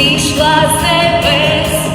зійшла з небес.